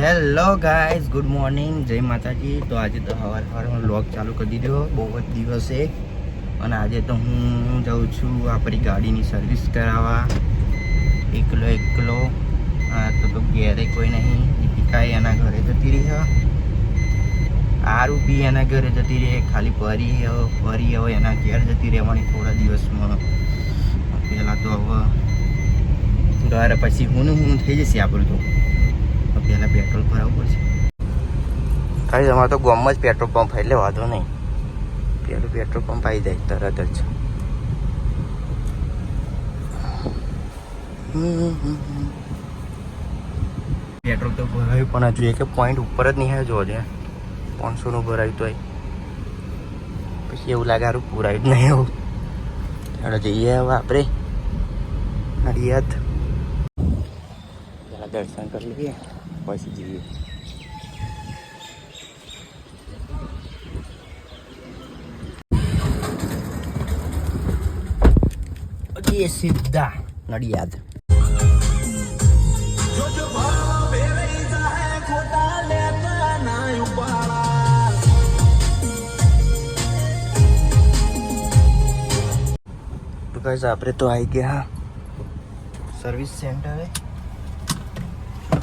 Hello guys good morning જય માતાજી. તો આજે તો સવાર સવારમાં લોક ચાલુ કરી દીધો. બહુ જ દિવસે અને આજે તો હું જાઉં છું આપણી ગાડીની સર્વિસ કરાવવા. એકલો એકલો. હા, તો તો ઘેરે કોઈ નહીં. દીપિકાએ એના ઘરે જતી રહી, હ. આરું બી એના ઘરે જતી રહે. ખાલી પરી હ પરી હવે એના ઘેર જતી રહેવાની થોડા દિવસમાં. પહેલાં તો હવે ઘર પછી હું હું થઈ જશે આપણું તો. પહેલાં પેટ્રોલ ભરાવવું પડશે. ખાલી અમારે તો ગામમાં જ પેટ્રોલ પંપ એટલે વાંધો નહીં. પેલું પેટ્રોલ પંપ આવી જાય તરત જ. પેટ્રોલ તો ભરાયું. પણ હજુ એક પોઈન્ટ ઉપર જ નહીં આવ્યો જોવા પાંચસોનું ભરાયું તોય. પછી એવું લાગે સારું પૂરાયું જ નહીં એવું. ચાલો જઈએ હવે આપણે. નડિયાદ. દર્શન કરી લઈએ. પછી જઈએ જઈએ સીધા નડિયાદ તો guys આપણે તો આવી ગયા સર્વિસ સેન્ટરે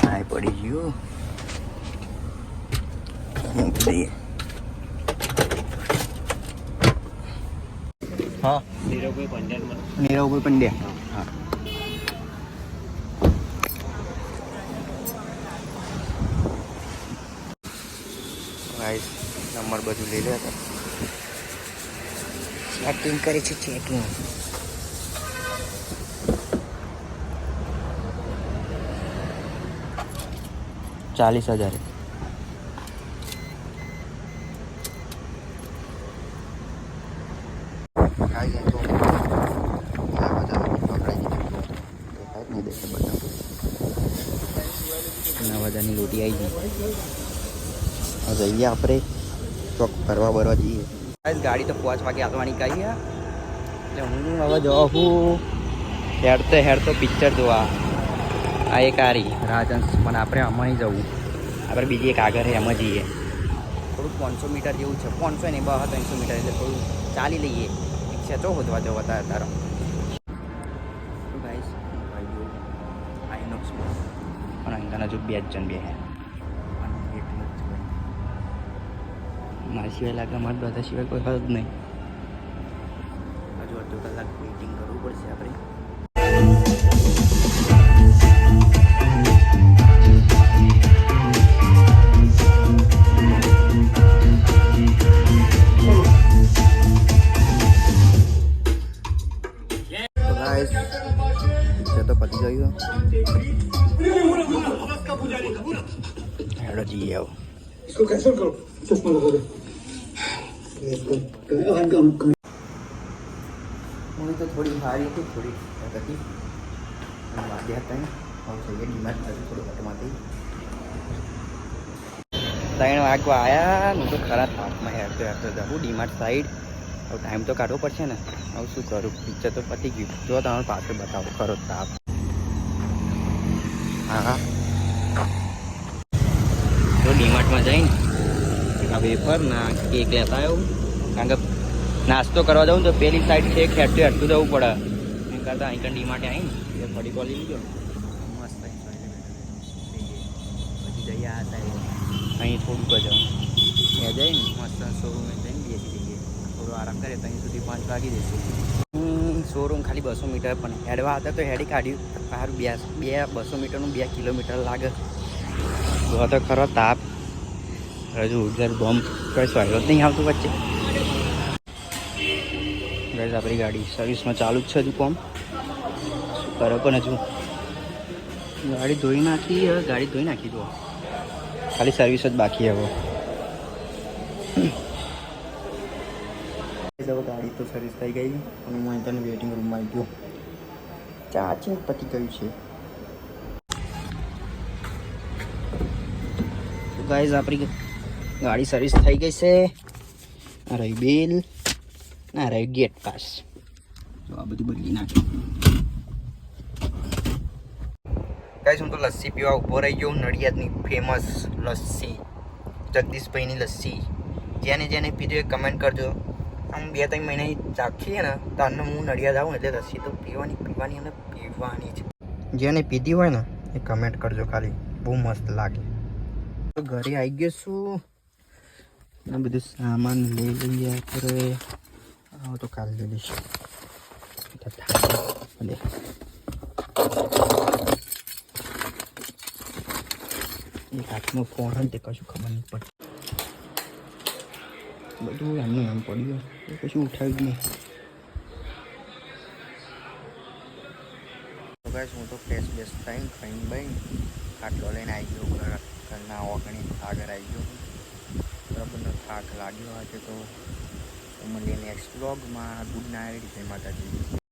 આઈ પડી ગયું. મૂકી દઈએ હા. નીરવભાઈ પંડ્યા. હા. ગાઈસ નંબર બધું લઈ લે ચેકિંગ કરે છે ચેકિંગ ચાલીસ હજાર કાંઈ નહીં તો આ બધા પકડાઈ દીધું દેખાય જ નહીં દેખે બધા હજાર. બધાની લોટી આવી ગઈ. જઈએ આપણે ચોક ફરવા બરવા જઈએ. ગાડી તો પાંચ વાગે આવવાની કહી એટલે હું હવે જવા હું હેડતે હેડતો પિક્ચર જોવા. આ એક આરી. રાજહંસ પણ આપણે આમાં જવું. આપણે બીજી એક આગળ એમાં જઈએ. થોડુંક પાંચસો મીટર જેવું છે. પાંચસો નહીં બહાર ત્રણસો મીટર એટલે થોડું ચાલી લઈએ. છે તો હોદવા જવા હતા તારો. પણ અંદર જો બે જ જણ બે મારા સિવાય લાગે મારા બધા સિવાય કોઈ હદ નહીં. હજુ અડધો કલાક વેઇટિંગ કરવું પડશે આપણે. ગાઈસ પિક્ચર તો પતી ગયું હેડો જઈએ આવો इसको कैंसिल करो चश्मा लगा दे મને તો થોડી સારી હતી થોડી હતી અને વાગ્યા હતા ને હવે થઈએ ડીમાર્ટ હજુ થોડું ઘટમાંથી ત્રણ વાગવા આવ્યા હું તો ખરા થાપમાં હેરતો હેરતો જવું ડીમાર્ટ સાઈડ હવે ટાઈમ તો કાઢવો પડશે ને. હવે શું કરું? પિક્ચર તો પતી ગયું. જો તમે પાછળ બતાવો. ખરો તાપ. હા હા. તો ડીમાર્ટમાં જઈને આ વેફર ના કેક લેતા આવ્યો કારણ કે નાસ્તો કરવા જાઉં તો પેલી સાઈડ છે ખેડતું હેઠતું જવું પડે. એમ કરતાં અહીં ડીમાર્ટે આવીને એ ફરી કોલ લીધો. મસ્ત પછી જઈએ આ સાઈડ અહીં થોડુંક જ એ જઈને મસ્ત શોરૂમે જઈને થોડો આરામ કરીએ તો અહીં સુધી પાંચ વાગી જઈશું. શોરૂમ ખાલી બસો મીટર પણ હેડવા હતા તો હેડી કાઢ્યું. સારું, બે બે બસો મીટરનું બે કિલોમીટર લાગે. જો તો ખરો તાપ. હજુ ઉધર બોમ્બ કઈ સ્વાગત નહીં આવતું વચ્ચે. ગઈ આપણી ગાડી સર્વિસમાં ચાલુ જ છે હજુ કોમ. શું કરે પણ હજુ? ગાડી ધોઈ નાખી હવે ગાડી ધોઈ નાખી દો ખાલી સર્વિસ જ બાકી હવે. ગાડી તો સર્વિસ થઈ ગઈ. અને હું અહીં વેઇટિંગ રૂમમાં આવી ગયો ચાર્જિંગ પતી ગયું છે? ગાઈઝ આપણી ગાડી સર્વિસ થઈ ગઈ છે. આ રહી બિલ. ના રહ્યું ગેટ પાસ તો આ બધું બદલી નાખ્યું. ગાઈસ હું તો લસ્સી પીવા ઊભો રહી ગયો. નડિયાદની ફેમસ લસ્સી. જગદીશભાઈની લસ્સી. જેને જેને પીધું એ કમેન્ટ કરજો. આમ બે ત્રણ મહિના ચાખીએ ને તારને હું નડિયાદ આવું એટલે લસ્સી તો પીવાની પીવાની અને પીવાની જ. જેને પીધી હોય ને, એ કમેન્ટ કરજો ખાલી. બહુ મસ્ત લાગે. તો ઘરે આવી ગયો છું. બધું સામાન લઈ લઈએ આપણે. આવો તો કાલે લઈ લઈશ. એક હાથમાં ફોન તે કશું ખબર નહીં પડતી. બધું એમનું એમ પડ્યું કશું ઉઠાવ્યું નહીં. તો હું તો ફ્રેશ બેસ થઈને ખાઈને ભાઈ ખાટલો લઈને આવી ગયો ઘર, ઘરના ઓગણી આગળ આવી ગયો. બરાબરનો થાક લાગ્યો આજે તો. મળીને નેક્સ્ટ બ્લોગમાં ગુડ નાઇટ જય માતાજી.